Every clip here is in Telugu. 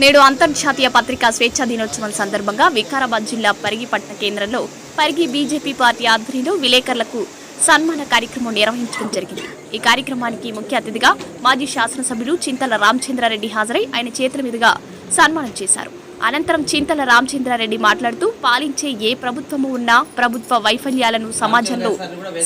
నేడు అంతర్జాతీయ పత్రికా స్వేచ్ఛా దినోత్సవం సందర్భంగా వికారాబాద్ జిల్లా పరిగి పట్టణ కేంద్రంలో పరిగి బీజేపీ పార్టీ ఆధ్వర్యంలో విలేకరులకు సన్మాన కార్యక్రమం నిర్వహించడం జరిగింది. ఈ కార్యక్రమానికి ముఖ్య అతిథిగా మాజీ శాసనసభ్యులు చింతల రామచంద్రారెడ్డి హాజరై ఆయన చేతుల మీదుగా సన్మానం చేశారు. అనంతరం చింతల రామచంద్రారెడ్డి మాట్లాడుతూ పాలించే ఏ ప్రభుత్వము ఉన్నా ప్రభుత్వ వైఫల్యాలను సమాజంలో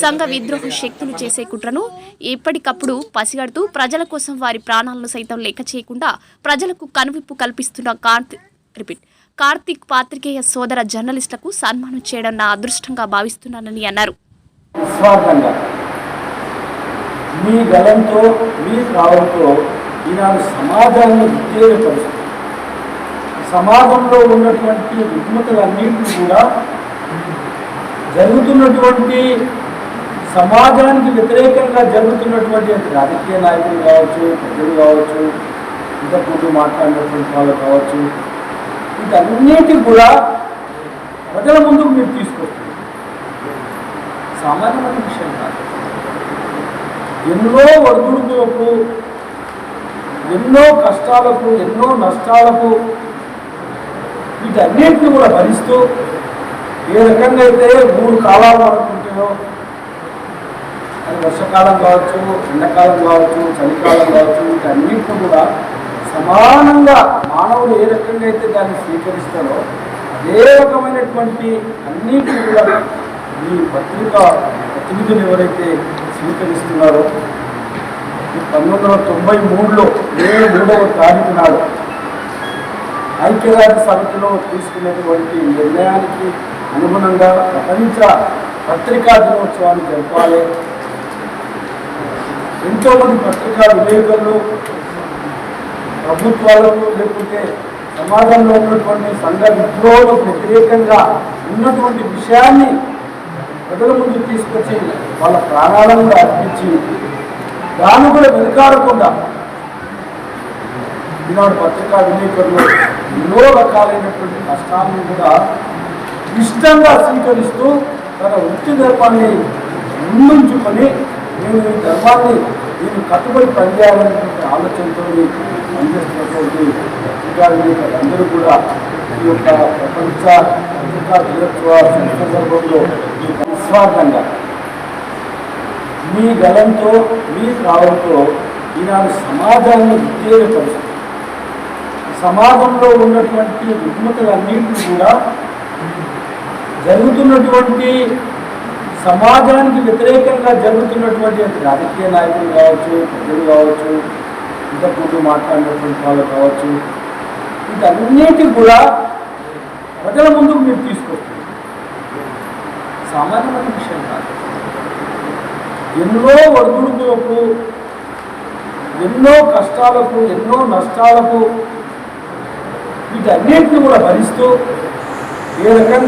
సంఘ విద్రోహ శక్తులు చేసే కుట్రను ఎప్పటికప్పుడు పసిగడుతూ ప్రజల కోసం వారి ప్రాణాలను సైతం లెక్క చేయకుండా ప్రజలకు కనువిప్పు కల్పిస్తున్న కాంతి రిపీట్ కార్తీక్ పాత్రికేయ సోదర జర్నలిస్టులకు సన్మానం చేయడం నా అదృష్టంగా భావిస్తున్నానని అన్నారు. మీ గలంతో మీ భావంతో ఈనాడు సమాజాన్ని ఉత్తేజపరుస్తుంది సమాజంలో ఉన్నటువంటి రుగ్మతలన్నింటినీ కూడా జరుగుతున్నటువంటి సమాజానికి వ్యతిరేకంగా జరుగుతున్నటువంటి రాజకీయ నాయకులు కావచ్చు ప్రజలు కావచ్చు ఇంతకుముందు మాట్లాడినటువంటి వాళ్ళు కావచ్చు వీటన్నిటి కూడా ప్రజల ముందుకు మీరు తీసుకొస్తుంది సామాన్యమైన విషయం కాదు. ఎన్నో ఒడిదుడుకులకు ఎన్నో కష్టాలకు ఎన్నో నష్టాలకు వీటన్నిటిని కూడా భరిస్తూ ఏ రకంగా అయితే మూడు కాలాలు అనుకుంటాయో అది వర్షాకాలం కావచ్చు ఎండాకాలం కావచ్చు చలికాలం కావచ్చు వీటన్నిటిని కూడా సమానంగా మానవుడు ఏ రకంగా అయితే దాన్ని స్వీకరిస్తారో అదే రకమైనటువంటి అన్నిటిని కూడా ఈ పత్రిక ప్రతినిధులు ఎవరైతే స్వీకరిస్తున్నారో ఈ పంతొమ్మిది వందల తొంభై మూడులో ఏ మూడవ తారీఖు నాడు ఐక్యరాజ్య సమితిలో తీసుకున్నటువంటి నిర్ణయానికి అనుగుణంగా ప్రపంచ పత్రికా దినోత్సవాన్ని జరపాలి ఎంతోమంది పత్రికా విలేకరులు ప్రభుత్వాలకు లేకుంటే సమాజంలో ఉన్నటువంటి సంఘ విద్రోహులకు వ్యతిరేకంగా ఉన్నటువంటి విషయాన్ని ప్రజల ముందు తీసుకొచ్చి వాళ్ళ ప్రాణాలను కూడా అర్పించి దాన్ని కూడా వెనుకాడకుండా ఈనాడు పత్రికా విలేకరులు ఎన్నో రకాలైనటువంటి కష్టాలను కూడా ఇష్టంగా స్వీకరిస్తూ తన వృత్తి ధర్మాన్ని ముందుంచుకొని నేను ఈ ధర్మాన్ని నేను కట్టుబడి పనిచేయాలనేటువంటి ఆలోచనతో పనిచేస్తున్నటువంటి అందరూ కూడా ఈ యొక్క ప్రపంచ పత్రికా దినోత్సవ సందర్భంలో ఈ నిస్వార్థంగా మీ గలంతో మీ భావంతో ఈనాడు సమాజాన్ని ఉత్తేజపరుస్తుంది సమాజంలో ఉన్నటువంటి రుగ్మతలన్నింటినీ కూడా జరుగుతున్నటువంటి సమాజానికి వ్యతిరేకంగా జరుగుతున్నటువంటి రాజకీయ నాయకులు కావచ్చు ప్రజలు కావచ్చు ఇంతకుముందు మాట్లాడినటువంటి వాళ్ళు కావచ్చు వీటన్నిటి కూడా ప్రజల ముందుకు మీరు తీసుకొస్తుంది సామాన్యమైన విషయం కాదు. ఎన్నో ఒడిదుడుకులకు ఎన్నో కష్టాలకు ఎన్నో నష్టాలకు వీటన్నిటిని కూడా భరిస్తూ ఏ రకంగా